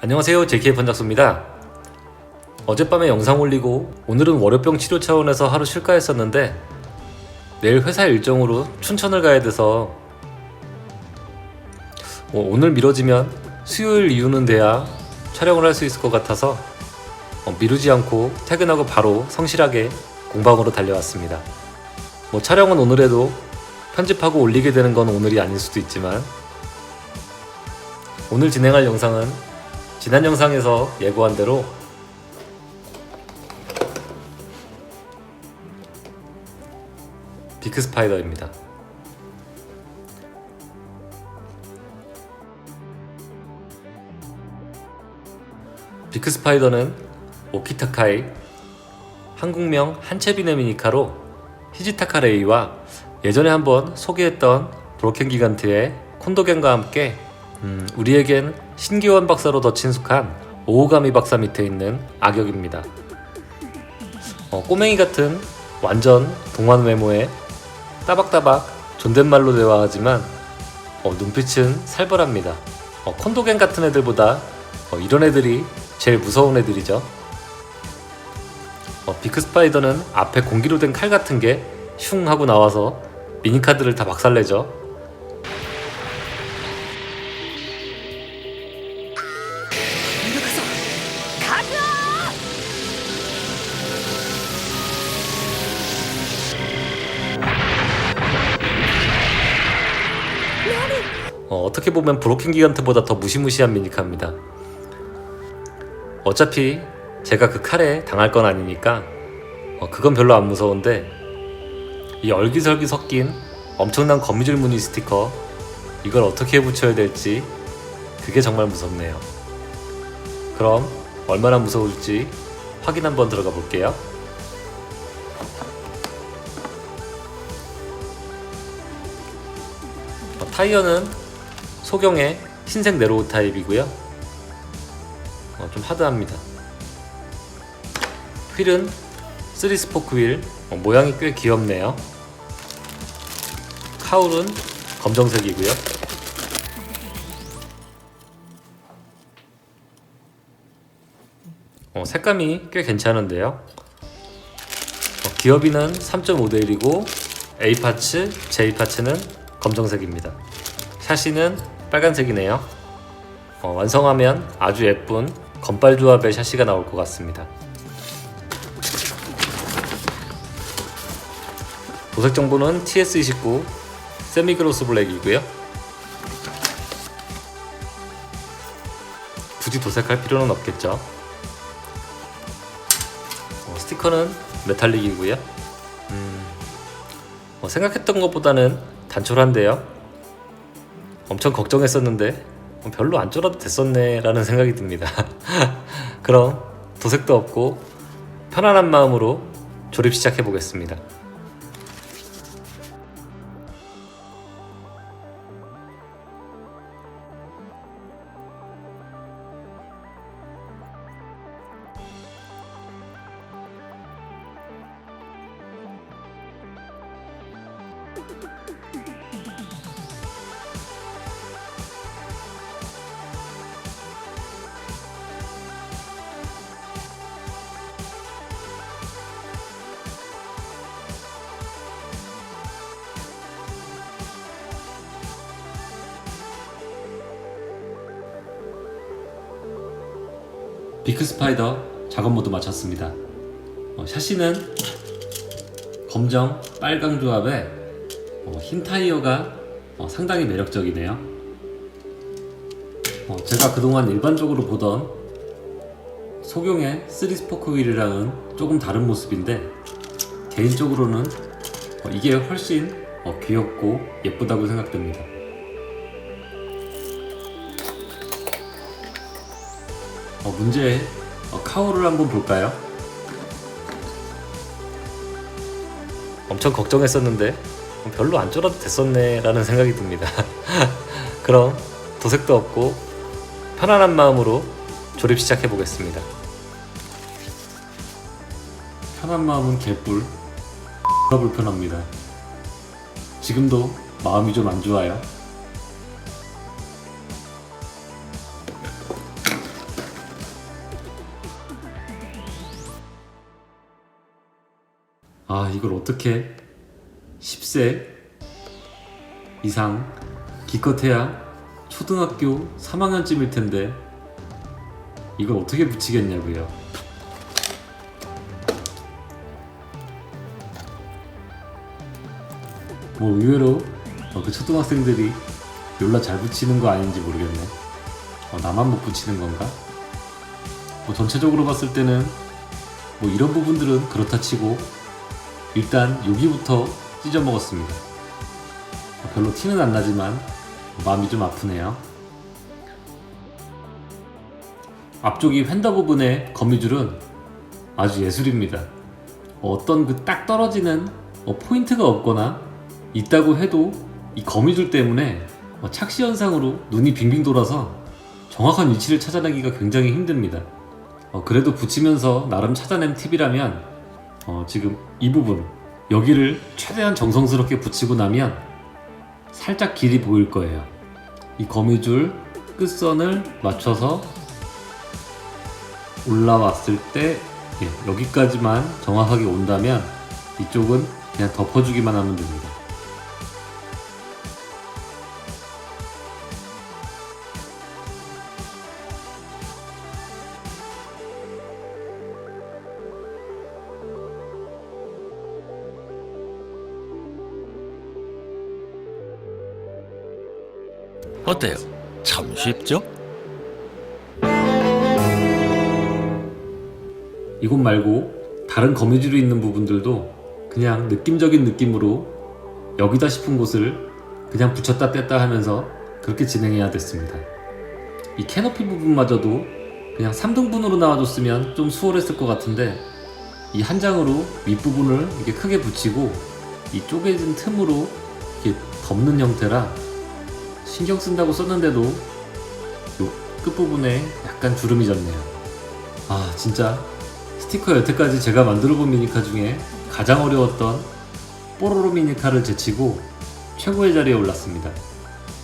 안녕하세요. JK 번작소입니다. 어젯밤에 영상 올리고 오늘은 월요병 치료 차원에서 하루 쉴까 했었는데 내일 회사 일정으로 춘천을 가야 돼서 어, 오늘 미뤄지면 수요일 이후는 돼야 촬영을 할 수 있을 것 같아서 어, 미루지 않고 퇴근하고 바로 성실하게 공방으로 달려왔습니다. 뭐 촬영은 오늘 해도 편집하고 올리게 되는 건 오늘이 아닐 수도 있지만 오늘 진행할 영상은 지난 영상에서 예고한 대로 비크 스파이더입니다. 비크 스파이더는 오키타카의 한국명 한체비네 미니카로 히지타카 레이와 예전에 한번 소개했던 브로켄 기간트의 콘도겐과 함께 음, 우리에겐 신기원 박사로 더 친숙한 오오가미 박사 밑에 있는 악역입니다. 어, 꼬맹이 같은 완전 동안 외모에 따박따박 존댓말로 대화하지만 어, 눈빛은 살벌합니다. 어, 콘도겐 같은 애들보다 어, 이런 애들이 제일 무서운 애들이죠. 어, 비크 스파이더는 앞에 공기로 된 칼 같은 게 슝 하고 나와서 미니카드를 다 박살내죠. 어, 어떻게 보면 브로킹 기간트보다 더 무시무시한 미니카입니다. 어차피 제가 그 칼에 당할 건 아니니까 어, 그건 별로 안 무서운데 이 얼기설기 섞인 엄청난 거미줄 무늬 스티커 이걸 어떻게 붙여야 될지 그게 정말 무섭네요. 그럼 얼마나 무서울지 확인 한번 들어가 볼게요. 어, 타이어는 소경의 흰색 네로우 타입이고요. 어, 좀 하드합니다. 휠은 3스포크 휠, 어, 모양이 꽤 귀엽네요. 카울은 검정색이고요. 어, 색감이 꽤 괜찮은데요. 어, 기어비는 3.5대 1이고 A 파츠, J 파츠는 검정색입니다. 샤시는 빨간색이네요. 어, 완성하면 아주 예쁜 건빨 조합의 샤시가 나올 것 같습니다. 도색 정보는 TS29 세미그로스 블랙이고요. 굳이 도색할 필요는 없겠죠. 어, 스티커는 메탈릭이고요. 음, 어, 생각했던 것보다는 단촐한데요. 엄청 걱정했었는데 어, 별로 안 쫄아도 됐었네 라는 생각이 듭니다. 그럼 도색도 없고 편안한 마음으로 조립 시작해 보겠습니다. 비크 스파이더 작업 모두 마쳤습니다. 어, 샤시는 검정 빨강 조합에 어, 흰 타이어가 어, 상당히 매력적이네요. 어, 제가 그동안 일반적으로 보던 소경의 3스포크 휠이랑은 조금 다른 모습인데 개인적으로는 어, 이게 훨씬 어, 귀엽고 예쁘다고 생각됩니다. 어, 문제 어, 카오를 한번 볼까요? 엄청 걱정했었는데 어, 별로 안 쫄아도 됐었네 라는 생각이 듭니다. 그럼 도색도 없고 편안한 마음으로 조립 시작해 보겠습니다. 편한 마음은 개뿔. 불편합니다. 지금도 마음이 좀 안 좋아요. 아 이걸 어떻게 10세 이상 기껏해야 초등학교 3학년쯤일 텐데 이걸 어떻게 붙이겠냐고요. 뭐 의외로 어, 그 초등학생들이 열라 잘 붙이는 거 아닌지 모르겠네. 어, 나만 못 붙이는 건가? 뭐 전체적으로 봤을 때는 뭐 이런 부분들은 그렇다 치고 일단 여기부터 찢어 먹었습니다. 어, 별로 티는 안 나지만 마음이 좀 아프네요. 앞쪽이 휀더 부분의 거미줄은 아주 예술입니다. 어떤 그 딱 떨어지는 어, 포인트가 없거나 있다고 해도 이 거미줄 때문에 어, 착시 현상으로 눈이 빙빙 돌아서 정확한 위치를 찾아내기가 굉장히 힘듭니다. 어, 그래도 붙이면서 나름 찾아낸 팁이라면 어, 지금 이 부분 여기를 최대한 정성스럽게 붙이고 나면 살짝 길이 보일 거예요. 이 거미줄 끝선을 맞춰서 올라왔을 때 예, 여기까지만 정확하게 온다면 이쪽은 그냥 덮어주기만 하면 됩니다. 어때요? 참 쉽죠? 이곳 말고 다른 거미줄이 있는 부분들도 그냥 느낌적인 느낌으로 여기다 싶은 곳을 그냥 붙였다 뗐다 하면서 그렇게 진행해야 됐습니다. 이 캐노피 부분마저도 그냥 3등분으로 나와줬으면 좀 수월했을 것 같은데 이 한 장으로 윗부분을 이렇게 크게 붙이고 이 쪼개진 틈으로 이렇게 덮는 형태라 신경 쓴다고 썼는데도 요 끝부분에 약간 주름이 졌네요. 아 진짜 스티커 여태까지 제가 만들어본 미니카 중에 가장 어려웠던 뽀로로 미니카를 제치고 최고의 자리에 올랐습니다.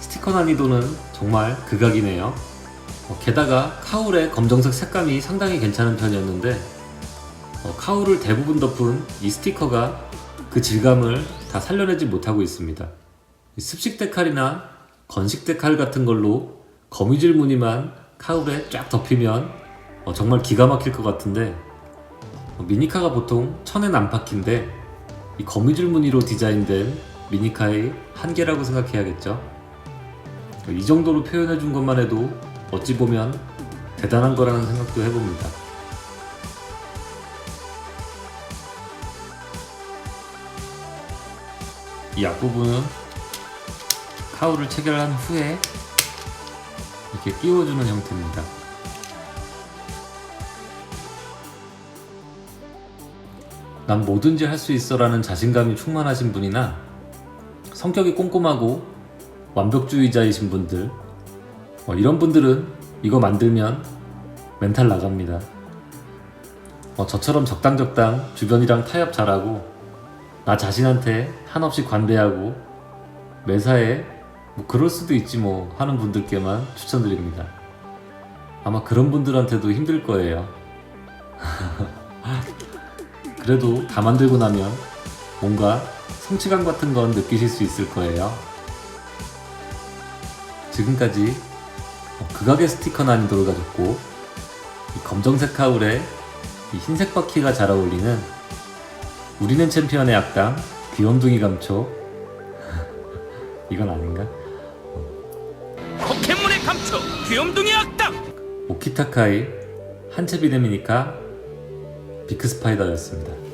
스티커 난이도는 정말 극악이네요. 어, 게다가 카울의 검정색 색감이 상당히 괜찮은 편이었는데 어, 카울을 대부분 덮은 이 스티커가 그 질감을 다 살려내지 못하고 있습니다. 이 습식 데칼이나 건식 데칼 같은 걸로 거미줄 무늬만 카울에 쫙 덮이면 어, 정말 기가 막힐 것 같은데 어, 미니카가 보통 천엔 안팎인데 이 거미줄 무늬로 디자인된 미니카의 한계라고 생각해야겠죠. 어, 이 정도로 표현해 준 것만 해도 어찌 보면 대단한 거라는 생각도 해봅니다. 이 앞부분은 카울을 체결한 후에 이렇게 끼워주는 형태입니다. 난 뭐든지 할 수 있어 라는 자신감이 충만하신 분이나 성격이 꼼꼼하고 완벽주의자이신 분들 어, 이런 분들은 이거 만들면 멘탈 나갑니다. 어, 저처럼 적당적당 주변이랑 타협 잘하고 나 자신한테 한없이 관대하고 매사에 뭐 그럴 수도 있지 뭐 하는 분들께만 추천드립니다. 아마 그런 분들한테도 힘들 거예요. 그래도 다 만들고 나면 뭔가 성취감 같은 건 느끼실 수 있을 거예요. 지금까지 어, 극악의 스티커 난이도를 가졌고 이 검정색 카울에 이 흰색 바퀴가 잘 어울리는 우리는 챔피언의 악당 귀염둥이 감초 이건 아닌가? 감초 귀염둥이 악당 오키타카의 한채 비데미니카 비크 스파이더였습니다.